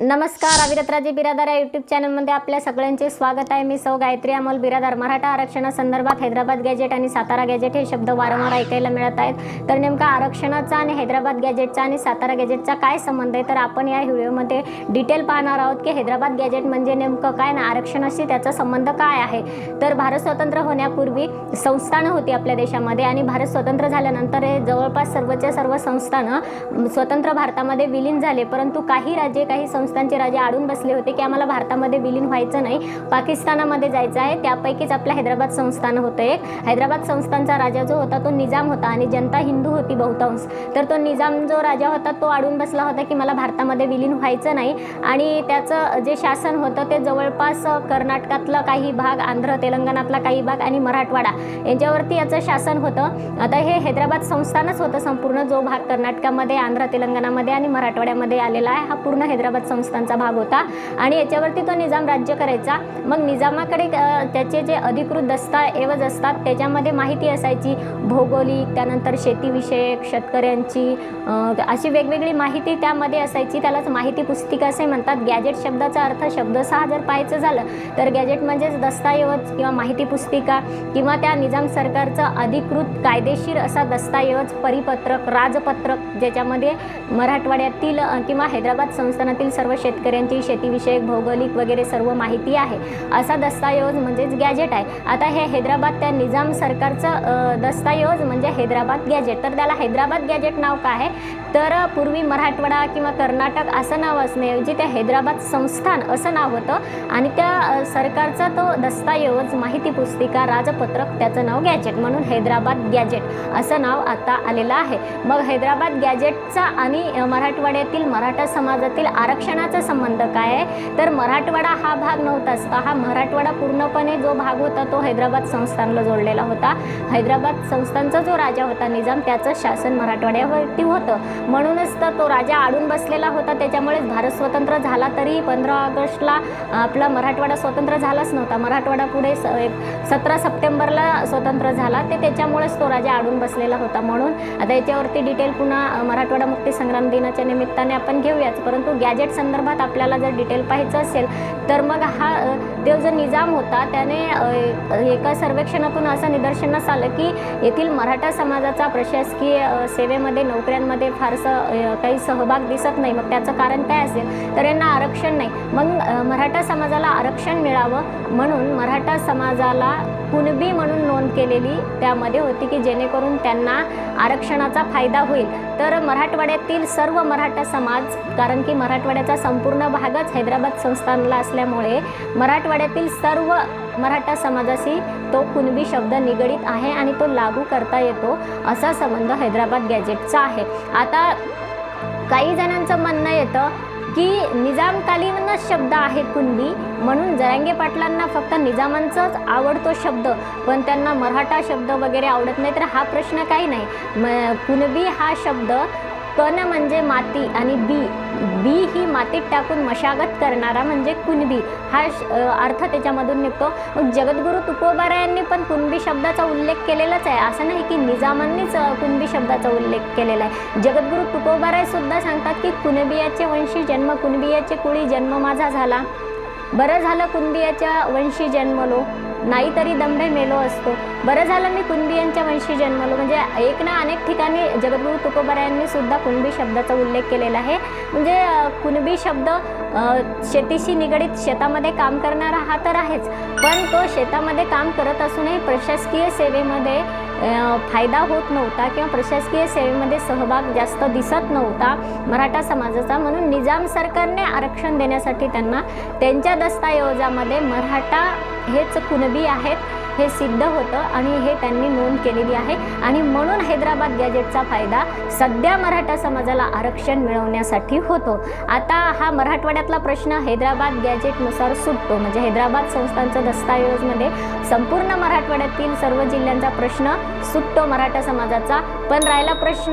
नमस्कार अविरत्राजी बिरादार या यूट्यूब चॅनलमध्ये आपल्या सगळ्यांचे स्वागत आहे. मी सौ गायत्री अमोल बिरादार. मराठा आरक्षणासंदर्भात हैदराबाद गॅजेट आणि सातारा गॅजेट हे शब्द वारंवार ऐकायला मिळत आहेत. तर नेमका आरक्षणाचा आणि हैदराबाद गॅजेटचा आणि सातारा गॅजेटचा काय संबंध आहे? तर आपण या व्हिडिओमध्ये डिटेल पाहणार आहोत की हैदराबाद गॅजेट म्हणजे नेमकं काय ना आरक्षणाशी त्याचा संबंध काय आहे. तर भारत स्वतंत्र होण्यापूर्वी संस्थानं होती आपल्या देशामध्ये आणि भारत स्वतंत्र झाल्यानंतर हे जवळपास सर्वच्या सर्व संस्थानं स्वतंत्र भारतामध्ये विलीन झाले. परंतु काही राज्ये काही संस्थांचे राजे आडून बसले होते की आम्हाला भारतामध्ये विलीन व्हायचं नाही पाकिस्तानामध्ये जायचं आहे. त्यापैकीच आपलं हैदराबाद संस्थान होतं एक. हैदराबाद संस्थानचा राजा जो होता तो निजाम होता आणि जनता हिंदू होती बहुतांश. तर तो निजाम जो राजा होता तो आडून बसला होता की मला भारतामध्ये विलीन व्हायचं नाही. आणि त्याचं जे शासन होतं ते जवळपास कर्नाटकातला काही भाग आंध्र तेलंगणातला काही भाग आणि मराठवाडा यांच्यावरती याचं शासन होतं. आता हे हैदराबाद संस्थानच होतं संपूर्ण जो भाग कर्नाटकामध्ये आंध्र तेलंगणामध्ये आणि मराठवाड्यामध्ये आलेला आहे. हा पूर्ण हैदराबाद संस्थानचा भाग होता आणि याच्यावरती तो निजाम राज्य करायचा. मग निजामाकडे त्याचे जे अधिकृत दस्तऐवज असतात त्याच्यामध्ये माहिती असायची. भौगोलिक त्यानंतर शेतीविषयक शेतकऱ्यांची अशी वेगवेगळी माहिती त्यामध्ये असायची. त्यालाच माहिती पुस्तिका असे म्हणतात. गॅजेट शब्दाचा अर्थ शब्दशः जर पाहायचं झालं तर गॅजेट म्हणजेच दस्तऐवज किंवा माहिती पुस्तिका किंवा त्या निजाम सरकारचा अधिकृत कायदेशीर असा दस्तऐवज परिपत्रक राजपत्रक ज्याच्यामध्ये मराठवाड्यातील किंवा हैदराबाद संस्थानातील सर्व शेतकऱ्यांची शेतीविषयक भौगोलिक वगैरे सर्व माहिती आहे. असा दस्ताऐवज म्हणजेच गॅजेट आहे. आता हे हैदराबाद त्या निजाम सरकारचं दस्ताऐवज म्हणजे हैदराबाद गॅजेट तर त्याला हैदराबाद गॅजेट नाव काय आहे? तर पूर्वी मराठवाडा किंवा कर्नाटक असं नाव असण्याऐवजी ते हैदराबाद संस्थान असं नाव होतं. आणि त्या सरकारचा तो दस्ताऐवज माहिती पुस्तिका राजपत्रक त्याचं नाव गॅजेट म्हणून हैदराबाद गॅजेट असं नाव आता आलेलं आहे. मग हैदराबाद गॅजेटचा आणि मराठवाड्यातील मराठा समाजातील आरक्षण शिक्षणाचा संबंध काय आहे? तर मराठवाडा हा भाग नव्हताच तर हा मराठवाडा पूर्णपणे जो भाग होता तो हैदराबाद संस्थानला जोडलेला होता. हैदराबाद संस्थानचा जो राजा होता निजाम त्याचं शासन मराठवाड्यावरती होतं. म्हणूनच तर तो राजा आडून बसलेला होता. त्याच्यामुळेच भारत स्वतंत्र झाला तरी पंधरा ऑगस्टला आपला मराठवाडा स्वतंत्र झालाच नव्हता. मराठवाडा पुढे सतरा सप्टेंबरला स्वतंत्र झाला. ते त्याच्यामुळेच तो राजा आडून बसलेला होता. म्हणून आता याच्यावरती डिटेल पुन्हा मराठवाडा मुक्ती संग्राम दिनाच्या निमित्ताने आपण घेऊयाच परंतु गॅजेट संदर्भात आपल्याला जर डिटेल पाहायचं असेल तर मग हा देव जो निजाम होता त्याने एका सर्वेक्षणातून असं निदर्शनास आलं की येथील मराठा समाजाचा प्रशासकीय सेवेमध्ये नोकऱ्यांमध्ये फारसं काही सहभाग दिसत नाही. मग त्याचं कारण काय असेल? तर यांना आरक्षण नाही. मग मराठा समाजाला आरक्षण मिळावं म्हणून मराठा समाजाला कुणबी म्हणून नोंद केलेली त्यामध्ये होती की जेणेकरून त्यांना आरक्षणाचा फायदा होईल. तर मराठवाड्यातील सर्व मराठा समाज कारण की मराठवाड्याचा संपूर्ण भागच हैदराबाद संस्थानला असल्यामुळे मराठवाड्यातील सर्व मराठा समाजाशी तो कुणबी शब्द निगडीत आहे आणि तो लागू करता येतो असा संबंध हैदराबाद गॅजेटचा आहे. आता काही जणांचं म्हणणं येतं की निजामकालीनच शब्द आहे कुणबी म्हणून जरांगे पाटलांना फक्त निजामांचाच आवडतो शब्द पण त्यांना मराठा शब्द वगैरे आवडत नाही तर हा प्रश्न काही नाही. म कुणबी हा शब्द कण म्हणजे माती आणि बी बी ही मातीत टाकून मशागत करणारा म्हणजे कुणबी. हा श- अर्थ त्याच्यामधून निघतो. मग जगद्गुरू तुकोबारायांनी पण कुणबी शब्दाचा उल्लेख केलेलाच आहे. असं नाही की निजामांनीच कुणबी शब्दाचा उल्लेख केलेला आहे. जगद्गुरू तुकोबाराय सुद्धा सांगतात की कुणबियाचे वंशी जन्म कुणबियाचे कुळी जन्म माझा झाला. बरं झालं कुणबियाच्या वंशी जन्मलो. नाही तरी दंभे मेलो असतो. बरं झालं मी कुणबी यांच्या वंशी जन्मलो. म्हणजे एक ना अनेक ठिकाणी जगद्गुरू तुकोबारा सुद्धा कुणबी शब्दाचा उल्लेख केलेला आहे. म्हणजे कुणबी शब्द शेतीशी निगडीत शेतामध्ये काम करणारा हा तर आहेच. पण तो शेतामध्ये काम करत असूनही प्रशासकीय सेवेमध्ये फायदा होत नव्हता किंवा प्रशासकीय सेवेमध्ये सहभाग जास्त दिसत नव्हता मराठा समाजाचा. म्हणून निजाम सरकारने आरक्षण देण्यासाठी त्यांना त्यांच्या दस्तऐवजामध्ये मराठा हेच कुणबी आहेत हे सिद्ध होतं आणि हे त्यांनी नोंद केलेली आहे. आणि म्हणून हैदराबाद गॅजेटचा फायदा सध्या मराठा समाजाला आरक्षण मिळवण्यासाठी होतो. आता हा मराठवाड्यातला प्रश्न हैदराबाद गॅजेटनुसार सुटतो. म्हणजे हैदराबाद संस्थांचं दस्तऐवजमध्ये संपूर्ण मराठवाड्यातील सर्व जिल्ह्यांचा प्रश्न सुटतो मराठा समाजाचा. पण राहिला प्रश्न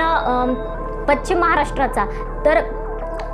पश्चिम महाराष्ट्राचा. तर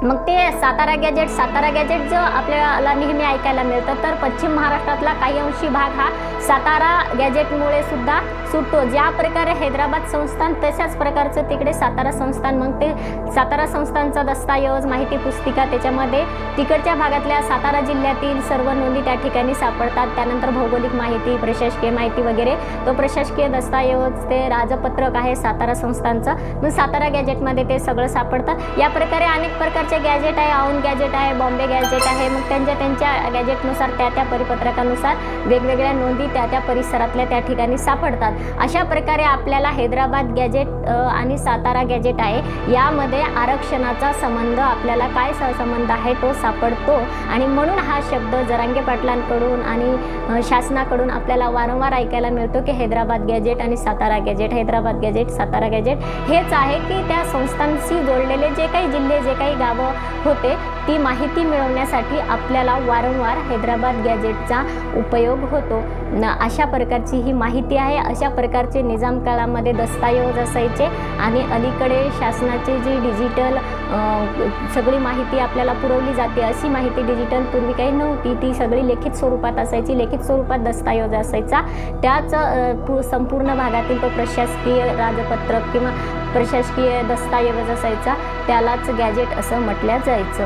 मग ते सातारा गॅजेट सातारा गॅजेट जो आपल्याला नेहमी ऐकायला मिळतं तर पश्चिम महाराष्ट्रातला काही अंशी भाग हा सातारा गॅजेटमुळे सुद्धा सुटतो. ज्या प्रकारे हैदराबाद संस्थान तशाच प्रकारचं तिकडे सातारा संस्थान. मग ते सातारा संस्थानचा दस्तऐवज माहिती पुस्तिका त्याच्यामध्ये तिकडच्या भागातल्या सातारा जिल्ह्यातील सर्व नोंदी त्या ठिकाणी सापडतात. त्यानंतर भौगोलिक माहिती प्रशासकीय माहिती वगैरे. तो प्रशासकीय दस्ताऐवज ते राजपत्रक आहे सातारा संस्थानचं. मग सातारा गॅजेटमध्ये ते सगळं सापडतं. या प्रकारे अनेक प्रकारचे गॅजेट आहे औन गॅजेट आहे बॉम्बे गॅजेट आहे. मग त्यांच्या त्यांच्या गॅजेटनुसार त्या त्या परिपत्रकानुसार वेगवेगळ्या नोंदी त्या त्या परिसरातल्या त्या ठिकाणी सापडतात. अशा प्रकारे आपल्याला हैदराबाद गॅजेट आणि सातारा गॅजेट आहे. यामध्ये आरक्षणाचा संबंध आपल्याला काय स- संबंध आहे तो सापडतो. आणि म्हणून हा शब्द जरांगे पाटलांकडून आणि शासनाकडून आपल्याला वारंवार ऐकायला मिळतो की हैदराबाद गॅजेट आणि Satara gazette Hyderabad gazette Satara gazette हेच आहे की त्या संस्थांशी जोडलेले जे काही जिल्हे जे काही गाव होते. ती माहिती मिळवण्यासाठी आपल्याला वारंवार हैदराबाद गॅजेटचा उपयोग होतो. न अशा प्रकारची ही माहिती आहे. अशा प्रकारचे निजाम काळामध्ये दस्तऐवज असायचे आणि अलीकडे शासनाची जी डिजिटल सगळी माहिती आपल्याला पुरवली जाते अशी माहिती डिजिटल पूर्वी काही नव्हती. ती सगळी लेखित स्वरूपात असायची. लेखित स्वरूपात दस्तऐवज असायचा. त्याच संपूर्ण भागातील तो प्रशासकीय राजपत्रक किंवा प्रशासकीय दस्तऐवज असायचा त्यालाच गॅजेट असं म्हटलं जायचं.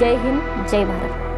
जय हिंद जय भारत.